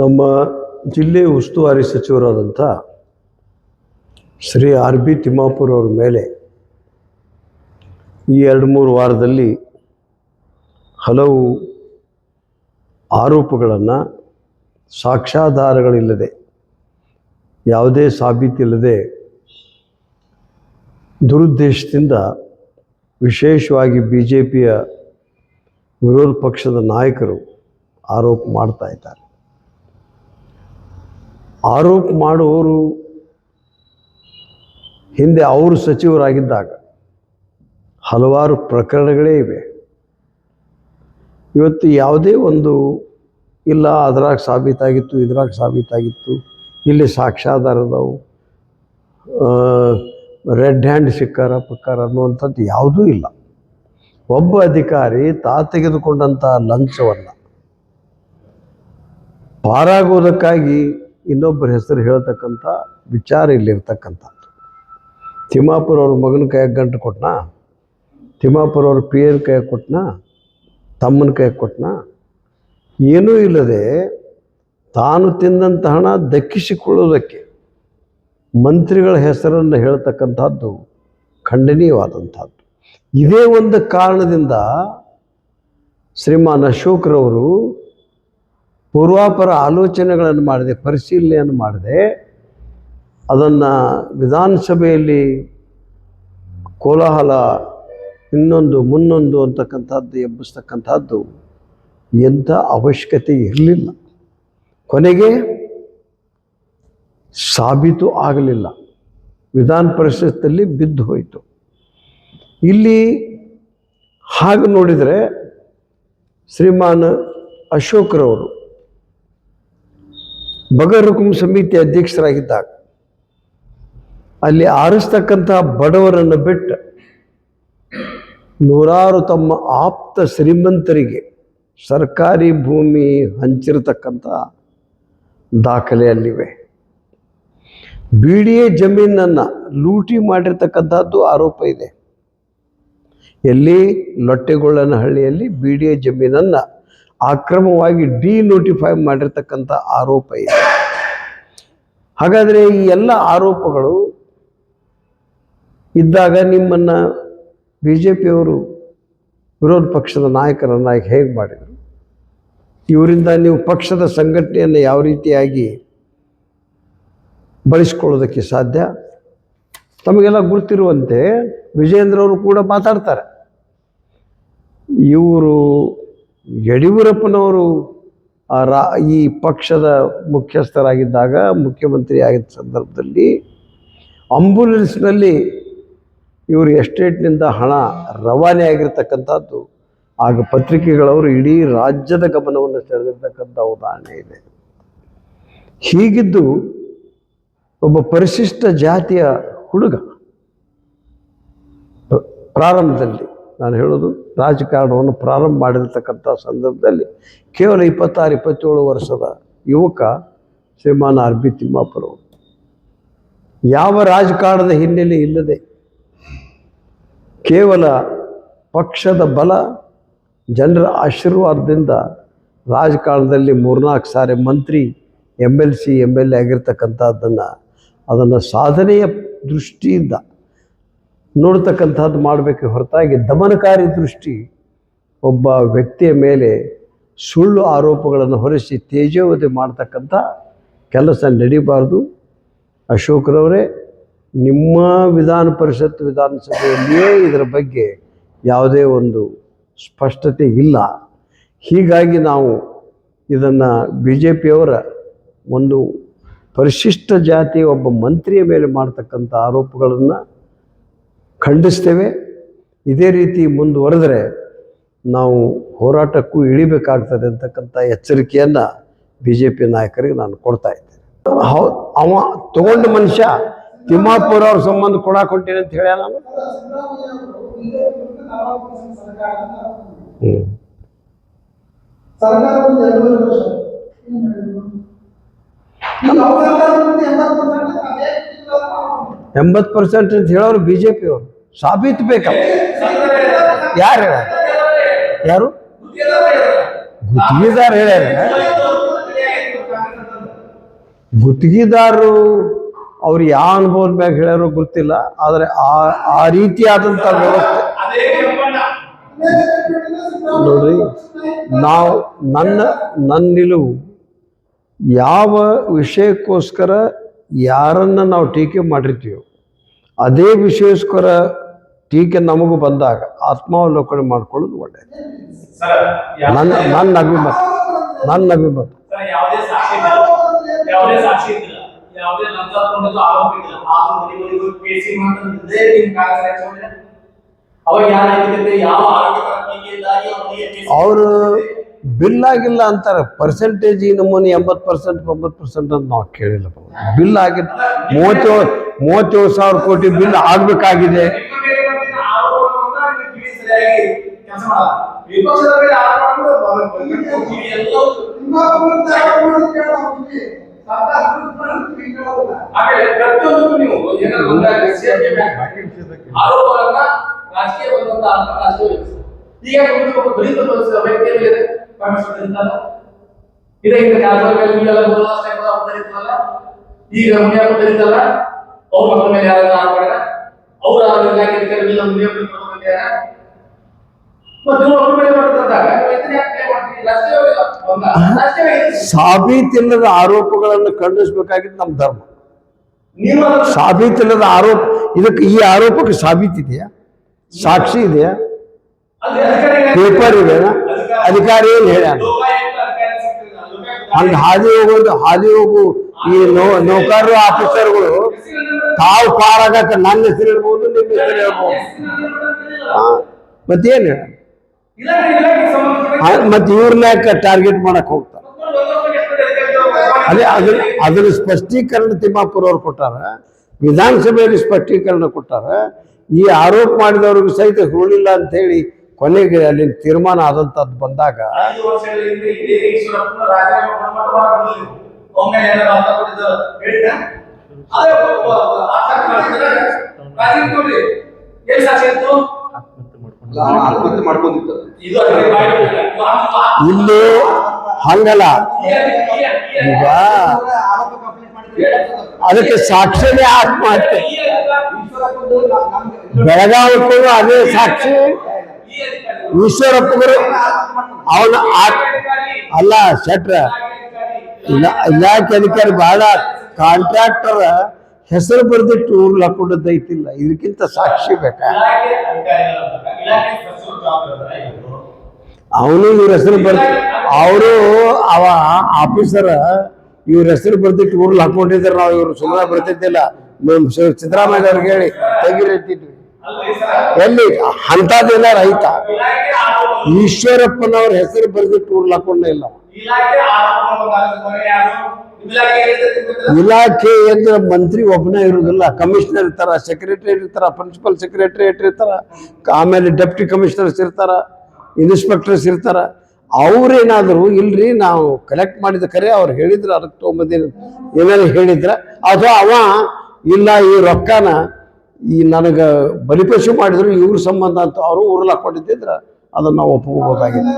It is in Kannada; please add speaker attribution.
Speaker 1: ನಮ್ಮ ಜಿಲ್ಲೆ ಉಸ್ತುವಾರಿ ಸಚಿವರಾದಂಥ ಶ್ರೀ ಆರ್ ಬಿ ತಿಮ್ಮಾಪುರ ಅವರ ಮೇಲೆ ಈ ಎರಡು ಮೂರು ವಾರದಲ್ಲಿ ಹಲವು ಆರೋಪಗಳನ್ನು ಸಾಕ್ಷ್ಯಾಧಾರಗಳಿಲ್ಲದೆ, ಯಾವುದೇ ಸಾಬೀತಿಲ್ಲದೆ ದುರುದ್ದೇಶದಿಂದ ವಿಶೇಷವಾಗಿ ಬಿ ಜೆ ಪಿಯ ವಿರೋಧ ಪಕ್ಷದ ನಾಯಕರು ಆರೋಪ ಮಾಡ್ತಾ ಇದ್ದಾರೆ. ಆರೋಪ ಮಾಡುವವರು ಹಿಂದೆ ಅವರು ಸಚಿವರಾಗಿದ್ದಾಗ ಹಲವಾರು ಪ್ರಕರಣಗಳೇ ಇವೆ. ಇವತ್ತು ಯಾವುದೇ ಒಂದು ಇಲ್ಲ, ಅದ್ರಾಗ ಸಾಬೀತಾಗಿತ್ತು, ಇದ್ರಾಗ ಸಾಬೀತಾಗಿತ್ತು, ಇಲ್ಲಿ ಸಾಕ್ಷ್ಯಾಧಾರ ಅದಾವು ರೆಡ್ ಹ್ಯಾಂಡ್ ಸಿಕ್ಕಾರ, ಪಕ್ಕಾರ ಅನ್ನುವಂಥದ್ದು ಯಾವುದೂ ಇಲ್ಲ. ಒಬ್ಬ ಅಧಿಕಾರಿ ತಾ ತೆಗೆದುಕೊಂಡಂಥ ಲಂಚವನ್ನು ಪಾರಾಗೋದಕ್ಕಾಗಿ ಇನ್ನೊಬ್ಬರ ಹೆಸರು ಹೇಳ್ತಕ್ಕಂಥ ವಿಚಾರ ಇಲ್ಲಿರ್ತಕ್ಕಂಥದ್ದು ತಿಮ್ಮಾಪುರ ಅವ್ರ ಮಗನ ಕೈಯಾಗ ಗಂಟು ಕೊಟ್ಟನಾ ತಿಮ್ಮಾಪುರ ಅವ್ರ ಪಿಯರ್ ಕೈಯಾಗ ಕೊಟ್ನಾ? ತಮ್ಮನ ಕೈಯಾಗ ಕೊಟ್ಟನಾ ಏನೂ ಇಲ್ಲದೆ ತಾನು ತಿಂದಂಥ ಹಣ ದಕ್ಕಿಸಿಕೊಳ್ಳುವುದಕ್ಕೆ ಮಂತ್ರಿಗಳ ಹೆಸರನ್ನು ಹೇಳ್ತಕ್ಕಂಥದ್ದು ಖಂಡನೀಯವಾದಂಥದ್ದು. ಇದೇ ಒಂದು ಕಾರಣದಿಂದ ಶ್ರೀಮಾನ್ ಅಶೋಕ್ರವರು ಪೂರ್ವಾಪರ ಆಲೋಚನೆಗಳನ್ನು ಮಾಡಿದೆ, ಪರಿಶೀಲನೆಯನ್ನು ಮಾಡಿದೆ. ಅದನ್ನು ವಿಧಾನಸಭೆಯಲ್ಲಿ ಕೋಲಾಹಲ ಇನ್ನೊಂದು, ಮುನ್ನೊಂದು ಅಂತಕ್ಕಂಥದ್ದು ಎಬ್ಬಿಸ್ತಕ್ಕಂಥದ್ದು ಎಂಥ ಅವಶ್ಯಕತೆ ಇರಲಿಲ್ಲ. ಕೊನೆಗೆ ಸಾಬೀತು ಆಗಲಿಲ್ಲ. ವಿಧಾನ ಪರಿಷತ್ತಲ್ಲಿ ಬಿದ್ದು ಹೋಯಿತು. ಇಲ್ಲಿ ಹಾಗೆ ನೋಡಿದರೆ ಶ್ರೀಮಾನ್ ಅಶೋಕ್ರವರು ಬಗರುಕುಂ ಸಮಿತಿ ಅಧ್ಯಕ್ಷರಾಗಿದ್ದಾಗ, ಅಲ್ಲಿ ಆರಿಸ್ತಕ್ಕಂಥ ಬಡವರನ್ನು ಬಿಟ್ಟು ನೂರಾರು ತಮ್ಮ ಆಪ್ತ ಶ್ರೀಮಂತರಿಗೆ ಸರ್ಕಾರಿ ಭೂಮಿ ಹಂಚಿರತಕ್ಕಂಥ ದಾಖಲೆ ಅಲ್ಲಿವೆ ಬಿ ಡಿ ಎ ಜಮೀನನ್ನು ಲೂಟಿ ಮಾಡಿರ್ತಕ್ಕಂಥದ್ದು ಆರೋಪ ಇದೆ. ಎಲ್ಲಿ ಲೊಟ್ಟೆಗೊಳ್ಳನಹಳ್ಳಿಯಲ್ಲಿ ಬಿ ಡಿ ಎ ಜಮೀನನ್ನು ಅಕ್ರಮವಾಗಿ ಡಿ ನೋಟಿಫೈ ಮಾಡಿರ್ತಕ್ಕಂಥ ಆರೋಪ ಇದೆ. ಹಾಗಾದರೆ ಈ ಎಲ್ಲ ಆರೋಪಗಳು ಇದ್ದಾಗ ನಿಮ್ಮನ್ನು ಬಿ ಜೆ ಪಿಯವರು ವಿರೋಧ ಪಕ್ಷದ ನಾಯಕರನ್ನಾಗಿ ಹೇಗೆ ಮಾಡಿದರು? ಇವರಿಂದ ನೀವು ಪಕ್ಷದ ಸಂಘಟನೆಯನ್ನು ಯಾವ ರೀತಿಯಾಗಿ ಬಳಸ್ಕೊಳ್ಳೋದಕ್ಕೆ ಸಾಧ್ಯ? ತಮಗೆಲ್ಲ ಗೊತ್ತಿರುವಂತೆ ವಿಜೇಂದ್ರ ಅವರು ಕೂಡ ಮಾತಾಡ್ತಾರೆ. ಇವರು ಯಡಿಯೂರಪ್ಪನವರು ಆ ರಾ, ಈ ಪಕ್ಷದ ಮುಖ್ಯಸ್ಥರಾಗಿದ್ದಾಗ, ಮುಖ್ಯಮಂತ್ರಿ ಆಗಿದ್ದ ಸಂದರ್ಭದಲ್ಲಿ ಆಂಬುಲೆನ್ಸ್ನಲ್ಲಿ ಇವರು ಎಸ್ಟೇಟ್ನಿಂದ ಹಣ ರವಾನೆ ಆಗಿರ್ತಕ್ಕಂಥದ್ದು. ಆಗ ಪತ್ರಿಕೆಗಳವರು ಇಡೀ ರಾಜ್ಯದ ಗಮನವನ್ನು ಸೆಳೆದಿರ್ತಕ್ಕಂಥ ಉದಾಹರಣೆ ಇದೆ. ಹೀಗಿದ್ದು ಒಬ್ಬ ಪರಿಶಿಷ್ಟ ಜಾತಿಯ ಹುಡುಗ, ಪ್ರಾರಂಭದಲ್ಲಿ ನಾನು ಹೇಳೋದು ರಾಜಕಾರಣವನ್ನು ಪ್ರಾರಂಭ ಮಾಡಿರ್ತಕ್ಕಂಥ ಸಂದರ್ಭದಲ್ಲಿ ಕೇವಲ ಇಪ್ಪತ್ತಾರು, ಇಪ್ಪತ್ತೇಳು ವರ್ಷದ ಯುವಕ ಶ್ರೀಮಾನ್ ಆರ್ ಬಿ. ಯಾವ ರಾಜಕಾರಣದ ಹಿನ್ನೆಲೆ ಇಲ್ಲದೆ ಕೇವಲ ಪಕ್ಷದ ಬಲ, ಜನರ ಆಶೀರ್ವಾದದಿಂದ ರಾಜಕಾರಣದಲ್ಲಿ ಮೂರ್ನಾಲ್ಕು ಸಾರಿ ಮಂತ್ರಿ M L C M L A ಆಗಿರ್ತಕ್ಕಂಥದ್ದನ್ನು ಅದನ್ನು ಸಾಧನೆಯ ದೃಷ್ಟಿಯಿಂದ ನೋಡ್ತಕ್ಕಂಥದ್ದು ಮಾಡಬೇಕು ಹೊರತಾಗಿ ದಮನಕಾರಿ ದೃಷ್ಟಿ ಒಬ್ಬ ವ್ಯಕ್ತಿಯ ಮೇಲೆ ಸುಳ್ಳು ಆರೋಪಗಳನ್ನು ಹೊರಿಸಿ ತೇಜೋವಧಿ ಮಾಡ್ತಕ್ಕಂಥ ಕೆಲಸ ನಡೀಬಾರ್ದು. ಅಶೋಕ್ರವರೇ, ನಿಮ್ಮ ವಿಧಾನ ಪರಿಷತ್ ವಿಧಾನಸಭೆಯಲ್ಲಿಯೇ ಇದರ ಬಗ್ಗೆ ಯಾವುದೇ ಒಂದು ಸ್ಪಷ್ಟತೆ ಇಲ್ಲ. ಹೀಗಾಗಿ ನಾವು ಇದನ್ನು ಬಿ ಜೆ ಪಿಯವರ ಒಂದು ಪರಿಶಿಷ್ಟ ಜಾತಿ ಒಬ್ಬ ಮಂತ್ರಿಯ ಮೇಲೆ ಮಾಡ್ತಕ್ಕಂಥ ಆರೋಪಗಳನ್ನು ಖಂಡಿಸ್ತೇವೆ. ಇದೇ ರೀತಿ ಮುಂದುವರೆದ್ರೆ ನಾವು ಹೋರಾಟಕ್ಕೂ ಇಳಿಬೇಕಾಗ್ತದೆ ಅಂತಕ್ಕಂಥ ಎಚ್ಚರಿಕೆಯನ್ನು ಬಿ ಜೆ ಪಿ ನಾಯಕರಿಗೆ ನಾನು ಕೊಡ್ತಾ ಇದ್ದೇನೆ. ಹೌ, ಅವ ತಗೊಂಡ ಮನುಷ್ಯ ತಿಮ್ಮಾಪುರ ಅವ್ರ ಸಂಬಂಧ ಕೊಡಾಕ್ ಹೊಂಟೀನಿ ಅಂತ ಹೇಳ ನಾನು
Speaker 2: ಬಂದು ಎಂಬತ್ತು
Speaker 1: ಪರ್ಸೆಂಟ್ ಅಂತ ಹೇಳೋರು ಬಿ ಜೆ ಪಿ ಅವರು ಸಾಬೀತು ಬೇಕಲ್ಲ ಯಾರು ಯಾರು? ಗುತ್ತಿಗೆದಾರ ಹೇಳ್ಯಾರ ಗುತ್ತಿಗೆದಾರರು, ಅವ್ರು ಯಾವ ಅನುಭವದ ಮ್ಯಾಗ ಹೇಳ್ಯಾರೋ ಗೊತ್ತಿಲ್ಲ, ಆದರೆ ಆ ಆ ರೀತಿಯಾದಂಥ ವ್ಯವಸ್ಥೆ. ನೋಡ್ರಿ, ನಾವು ನನ್ನ ನನ್ನ ನಿಲುವು ಯಾವ ವಿಷಯಕ್ಕೋಸ್ಕರ ಯಾರನ್ನು ನಾವು ಟೀಕೆ ಮಾಡಿರ್ತೀವೋ, ಅದೇ ವಿಷಯಕ್ಕೋಸ್ಕರ ಟೀಕೆ ನಮಗೂ ಬಂದಾಗ ಆತ್ಮಾವಲೋಕನೆ ಮಾಡ್ಕೊಳ್ಳೋದು ಒಳ್ಳೆಯದು ನನ್ನ ನನ್ನ ಅಭಿಮತ ನನ್ನ ಅಭಿಮತ. ಅವರು ಬಿಲ್ ಆಗಿಲ್ಲ ಅಂತಾರೆ. ಪರ್ಸೆಂಟೇಜ್ ಈ ನಮೂನಿ ಎಂಬತ್ತು ಪರ್ಸೆಂಟ್ ಒಂಬತ್ತು ಪರ್ಸೆಂಟ್ ಅಂತ ನಾವು ಕೇಳಿಲ್ಲ ಬಿಲ್ ಆಗಿದೆ ಮೂವತ್ತೇಳು ಮೂವತ್ತೇಳು ಸಾವಿರ ಕೋಟಿ ಬಿಲ್ ಆಗಬೇಕಾಗಿದೆ.
Speaker 3: ನೀವು ಕಿವಿ ಸರಿಯಾಗಿ ಕೆಲಸ ಮಾಡಲ್ಲ ವಿಪಕ್ಷದ ಮೇಲೆ ಆರೋಪ ಮಾಡಿದ್ರೆ ಕಿವಿ ಎಲ್ಲವೂ ಆಮೇಲೆ ಪ್ರತಿಯೊಂದಕ್ಕೂ ನೀವು ಏನಾದ್ರು ಒಂದಾಗಿ ಸೇರ್ಕೆ ಬೇಕು. ಆರೋಪಗಳನ್ನ ರಾಜಕೀಯ ಬಂದಂತ ರಾಜಕೀಯ ವ್ಯಕ್ತಿ. ಈಗ ನಿಮ್ಗೆ ಒಬ್ಬ ದಲಿತ ಬಸ್- ವ್ಯಕ್ತಿಯ ಮೇಲೆ ಪರಮೇಶ್ವರ ದಲಿತಲ್ಲ ಇದೇ ಈಗ ಕಾಜಲ್ ಮೇಲೆ ನೀವೆಲ್ಲ ಮೂರು ವರ್ಷ ಆಯ್ತು ಅವ್ರು ದಲಿತರಲ್ಲ ಈಗ ಮುನಿಯಪ್ಪ ದಲಿತಲ್ಲ ಅವ್ರ ಮಕ್ಕಳ ಮೇಲೆ ಯಾರಾದ್ರೂ ಆರೋಪ ಮಾಡಿದ್ರೆ ಅವ್ರ ಇಲಾಖೆ ಅಧಿಕಾರಿಗಳು
Speaker 1: ಸಾಬೀತಿಲ್ಲದ ಆರೋಪಗಳನ್ನು ಖಂಡಿಸಬೇಕಾಗಿದ್ದು ನಮ್ಮ ಧರ್ಮ. ಸಾಬೀತಿಲ್ಲದ ಆರೋಪ ಇದಕ್ಕೆ ಈ ಆರೋಪಕ್ಕೆ ಸಾಬೀತಿದೆಯಾ ಸಾಕ್ಷಿ ಇದೆಯಾ? ಪೇಪರ್ ಇದೆಯಾ? ಅಧಿಕಾರಿ ಏನು ಹೇಳ್ಯಾನ ಹಂಗೆ ಹಾದಿ ಹೋಗೋದು ಹಾದಿ ಹೋಗು ಈ ನೌ ನೌಕರರು ಆಫೀಸರ್ಗಳು ತಾವು ಪಾರಾಗಕ್ಕೆ ನನ್ನ ಹೆಸರು ಹೇಳ್ಬೋದು ನಿಮ್ಮ ಹೆಸರು ಹೇಳ್ಬೋದು. ಮತ್ತೇನು ಹೇಳ ಮತ್ತೆ ಇವ್ರನ್ನ ಟಾರ್ಗೆಟ್ ಮಾಡಕ್ ಹೋಗ್ತಾರೆ. ಅದೇ ಅದ್ರ ಅದ್ರ ಸ್ಪಷ್ಟೀಕರಣ ತಿಮ್ಮಾಪುರ ಅವ್ರು ಕೊಟ್ಟಾರ. ವಿಧಾನಸಭೆಯಲ್ಲಿ ಸ್ಪಷ್ಟೀಕರಣ ಕೊಟ್ಟಾರ. ಈ ಆರೋಪ ಮಾಡಿದವ್ರಿಗೂ ಸಹಿತ ಹುರುಳಿಲ್ಲ ಅಂತ ಹೇಳಿ ಕೊನೆಗೆ ಅಲ್ಲಿನ ತೀರ್ಮಾನ ಆದಂತದ್ದು ಬಂದಾಗ
Speaker 2: ಆತ್ಮಹತ್ಯೆ
Speaker 3: ಆತ್ಮ-
Speaker 1: ಇಲ್ಲಿ. ಹಂಗಲ್ಲ. ಈಗ ಅದಕ್ಕೆ ಸಾಕ್ಷಿನೇ ಆತ್ಮಹತ್ಯೆ. ಬೆಳಗಾವಿಗೂ ಅದೇ ಸಾಕ್ಷಿ.
Speaker 3: ಈ ಅಧಿಕಾರಿ-
Speaker 1: ಈಶ್ವರಪ್ಪಗರು ಅವನ ಆತ್ ಅಲ್ಲ ಶೆಟ್ರ. ಇಲ್ಲ ಇಲಾಖೆ ಅಧಿಕಾರಿ ಬಹಳ ಕಾಂಟ್ರಾಕ್ಟರ್ ಹೆಸರು ಬರೆದಿಟ್ಟು ಊರ್ಲ್ ಹಾಕೊಂಡದ್ದು ಐತಿಲ್ಲ. ಇದಕ್ಕಿಂತ ಸಾಕ್ಷಿ ಬೇಕಾ. ಅವನು ಇವ್ರ ಹೆಸರು ಬರ್ ಅವರು ಅವ ಆಫೀಸರ್ ಇವ್ರ ಹೆಸರು ಬರ್ದಿಟ್ಟು ಊರ್ಲ್ ಹಾಕೊಂಡಿದ್ರೆ ನಾವು ಇವ್ರು ಸುಮ್ಮನೆ ಬರ್ತಿದ್ದಿಲ್ಲ ನಮ್ ಸ- ಸಿದ್ದರಾಮಯ್ಯ ಅವ್ರಿಗೆ ಹೇಳಿ ತೆಗಿರಿಟ್ಟಿದ್ವಿ ಎಲ್ಲಿ? ಅಂಥದ್ದೆಲ್ಲ ರೈತ. ಈಶ್ವರಪ್ಪನವ್ರ ಹೆಸರು ಬರ್ದಿಟ್ಟು ಊರ್ಲ್ ಹಾಕೊಂಡೇ ಇಲ್ಲ. ಇಲಾಖೆ ಅಂದ್ರೆ ಮಂತ್ರಿ ಒಬ್ಬನೇ ಇರುವುದಿಲ್ಲ ಕಮಿಷನರ್ ಇರ್ತಾರ ಸೆಕ್ರೆಟರಿ ಇರ್ತಾರ ಪ್ರಿನ್ಸಿಪಲ್ ಸೆಕ್ರೆಟರಿಯೇಟ್ ಇರ್ತಾರ, ಆಮೇಲೆ ಡೆಪ್ಟಿ ಕಮಿಷನರ್ಸ್ ಇರ್ತಾರ ಇನ್ಸ್ಪೆಕ್ಟರ್ಸ್ ಇರ್ತಾರ. ಅವ್ರೇನಾದರೂ ಇಲ್ರಿ, ನಾವು ಕಲೆಕ್ಟ್ ಮಾಡಿದ ಕರೆ ಅವ್ರು ಹೇಳಿದ್ರು, ಅದಕ್ಕೆ ತೊಗೊಂಬಂದಿನ. ಏನಾದ್ರು ಹೇಳಿದ್ರ, ಅಥವಾ ಅವ ಇಲ್ಲ ಈ ರೊಕ್ಕನ ಈ ನನಗೆ ಬಲಿಪಶು ಮಾಡಿದ್ರು, ಇವ್ರ ಸಂಬಂಧ ಅಂತ ಅವರು ಊರ್ಲಾಕೊಂಡಿದ್ದಿದ್ರ ಅದನ್ನ ನಾವು ಒಪ್ಕೋಬೋದಾಗಿದೆ